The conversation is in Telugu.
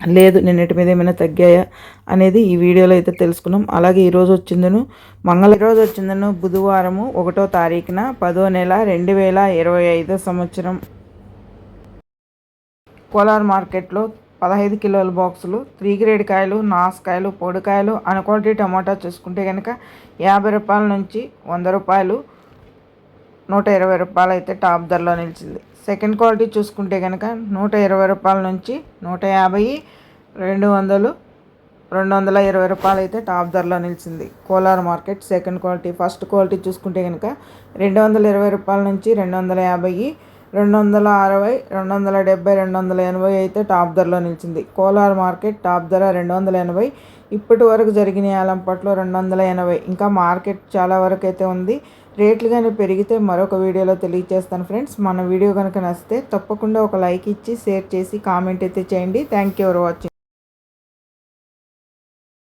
లేదు నిన్నటి మీద ఏమైనా తగ్గాయా అనేది ఈ వీడియోలో అయితే తెలుసుకున్నాం. అలాగే ఈరోజు వచ్చిందను మంగళ రోజు వచ్చిందను బుధవారము ఒకటో తారీఖున పదో నెల రెండు వేల ఇరవై ఐదో సంవత్సరం. కోలార్ మార్కెట్లో పదహైదు కిలోల బాక్సులు త్రీ గ్రేడ్ కాయలు నాసుకాయలు పొడికాయలు క్వాలిటీ టమాటా చూసుకుంటే కనుక యాభై రూపాయల నుంచి వంద రూపాయలు నూట ఇరవై రూపాయలు అయితే టాప్ ధరలో నిలిచింది. సెకండ్ క్వాలిటీ చూసుకుంటే కనుక నూట ఇరవై రూపాయల నుంచి నూట యాభై రెండు వందలు రెండు వందల ఇరవై రూపాయలు అయితే టాప్ ధరలో నిలిచింది. Kolar market second quality. First quality చూసుకుంటే కనుక రెండు వందల ఇరవై రూపాయల నుంచి రెండు వందల యాభై రెండు వందల అరవై రెండు వందల డెబ్బై రెండు వందల ఎనభై అయితే టాప్ ధరలో నిలిచింది. కోలార్ మార్కెట్ టాప్ ధర రెండు వందల ఎనభై ఇప్పటి వరకు జరిగిన అలంపట్లో రెండు వందల ఎనభై. ఇంకా మార్కెట్ చాలా వరకు అయితే ఉంది. రేట్లు కానీ పెరిగితే మరొక వీడియోలో తెలియజేస్తాను ఫ్రెండ్స్. మన వీడియో కనుక నచ్చితే తప్పకుండా ఒక లైక్ ఇచ్చి షేర్ చేసి కామెంట్ అయితే చేయండి. Thank you for watching